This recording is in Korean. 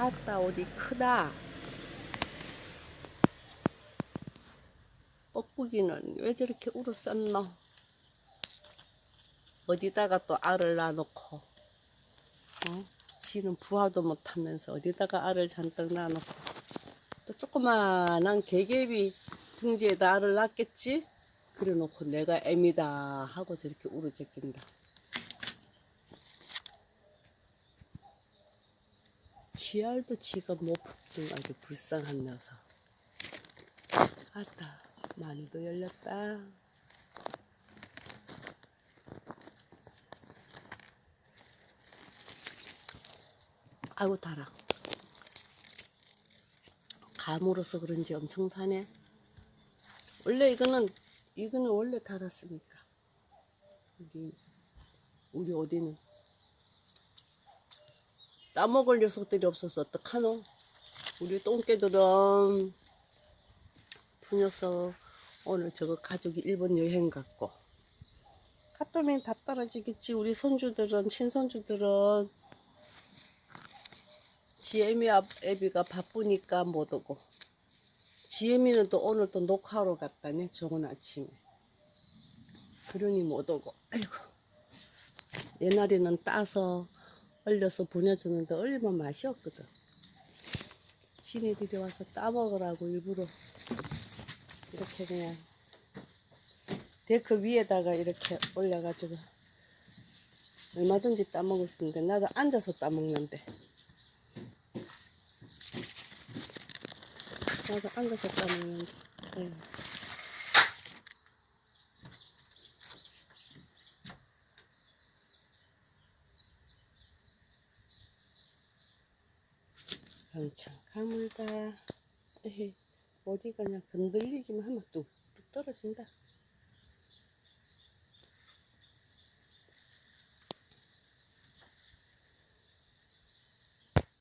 아따 어디 크다. 뻐꾸기는 왜 저렇게 울었었노? 어디다가 또 알을 놔놓고, 어? 지는 부화도 못하면서 어디다가 알을 잔뜩 놔놓고, 또 조그만한 개개비 둥지에다 알을 놨겠지? 그래 놓고 내가 애미다 하고 저렇게 울어제낀다. 지알도 지가 못 품든 아주 불쌍한 녀석. 아따, 많이도 열렸다. 아이고, 달아. 감으로서 그런지 엄청 사네. 원래 이거는, 이거는 원래 달았으니까. 우리, 우리 어디는. 따먹을 녀석들이 없어서 어떡하노? 우리 똥개들은 두 녀석 오늘 저거 가족이 일본 여행 갔고. 갔더니 다 떨어지겠지. 우리 손주들은 친손주들은. 지혜미 앞- 애비가 바쁘니까 못 오고. 지혜미는 또 오늘 또 녹화하러 갔다네 좋은 아침에. 그러니 못 오고. 아이고. 옛날에는 따서 얼려서 보내주는데 얼리면 맛이 없거든. 지네들이 와서 따먹으라고 일부러 이렇게 그냥 데크 위에다가 이렇게 올려가지고 얼마든지 따먹을 수 있는데 나도 앉아서 따먹는데. 나도 앉아서 따먹는데. 아 한참 가물다. 어디 가냐 건들리기만 하면 뚝뚝 떨어진다.